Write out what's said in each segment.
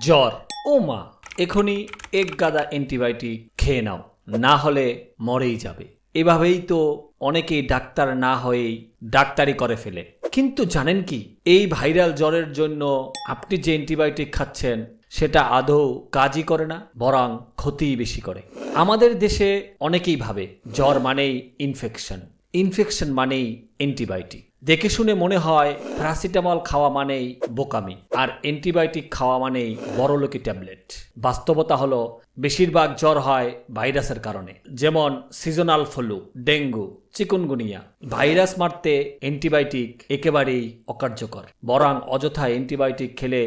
জ্বর। ও মা, এখনই এক গাদা অ্যান্টিবায়োটিক খেয়ে নাও, না হলে মরেই যাবে। এভাবেই তো অনেকেই ডাক্তার না হয়েই ডাক্তারি করে ফেলে। কিন্তু জানেন কি, এই ভাইরাল জ্বরের জন্য আপনি যে অ্যান্টিবায়োটিক খাচ্ছেন, সেটা আদৌ কাজই করে না, বরং ক্ষতিই বেশি করে। আমাদের দেশে অনেকেই ভাবে জ্বর মানেই ইনফেকশন ইনফেকশন মানেই অ্যান্টিবায়োটিক। দেখে শুনে মনে হয় প্যারাসিটামল খাওয়া মানেই বোকামি, আর অ্যান্টিবায়োটিক খাওয়া মানেই বড়লোকি ট্যাবলেট। বাস্তবতা হলো, বেশিরভাগ জ্বর হয় ভাইরাসের কারণে, যেমন seasonal flu, dengue, chikungunya. Virus মারতে অ্যান্টিবায়োটিক একেবারেই অকার্যকর, বরং অযথা অ্যান্টিবায়োটিক খেলে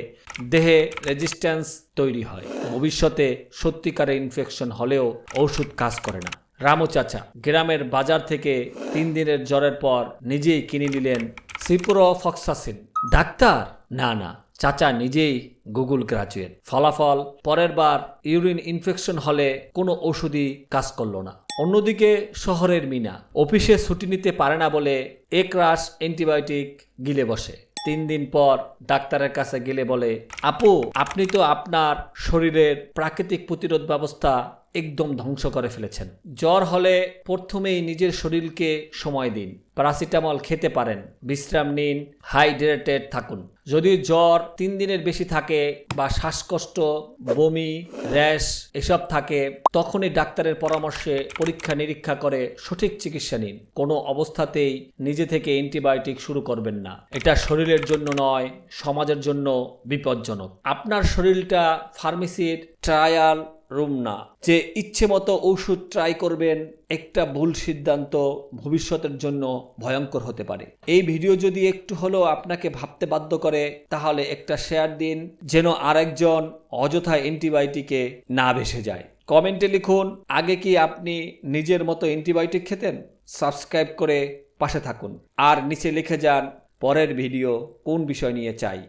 দেহে রেজিস্ট্যান্স তৈরি হয়। ভবিষ্যতে সত্যিকারের ইনফেকশন হলেও ওষুধ কাজ করে না। রামু চাচা, গ্রামের বাজার থেকে তিন দিনের জ্বরের পর নিজেই কিনে নিলেন সিপ্রোফক্সাসিন ডাক্তার? না না, চাচা নিজেই গুগল গ্রাজুয়েট। ফলাফল, পরের বার ইউরিন ইনফেকশন হলে কোনো ওষুধই কাজ করল না। অন্যদিকে শহরের মিনা, অফিসে ছুটি নিতে পারে না বলে এক রাশ অ্যান্টিবায়োটিক গিলে বসে। তিন দিন পর ডাক্তারের কাছে গেলে বলে, আপু, আপনি তো আপনার শরীরের প্রাকৃতিক প্রতিরোধ ব্যবস্থা একদম ধ্বংস করে ফেলেছেন। জ্বর হলে প্রথমেই নিজের শরীরকে সময় দিন। প্যারাসিটামল খেতে পারেন। বিশ্রাম নিন, হাইড্রেটেড থাকুন। যদি জ্বর তিন দিনের বেশি থাকে বা শ্বাসকষ্ট, বমি, র্যাশ এসব থাকে, তখনই ডাক্তারের পরামর্শে পরীক্ষা নিরীক্ষা করে সঠিক চিকিৎসা নিন। কোনো অবস্থাতেই নিজে থেকে অ্যান্টিবায়োটিক শুরু করবেন না। এটা শরীরের জন্য নয়, সমাজের জন্য বিপজ্জনক। আপনার শরীরটা ফার্মেসির ট্রায়াল রুম না। যে ইচ্ছে মতো ঔষধ ট্রাই করবেন, একটা ভুল সিদ্ধান্ত ভবিষ্যতের জন্য ভয়ঙ্কর হতে পারে। এই ভিডিও যদি একটু হলেও আপনাকে ভাবতে বাধ্য করে, তাহলে একটা শেয়ার দিন, যেন আরেকজন অযথা অ্যান্টিবায়োটিকে না ভেসে যায়। কমেন্টে লিখুন, আগে কি আপনি নিজের মতো অ্যান্টিবায়োটিক খেতেন? সাবস্ক্রাইব করে পাশে থাকুন। আর নিচে লিখে যান, পরের ভিডিও কোন বিষয় নিয়ে চাই?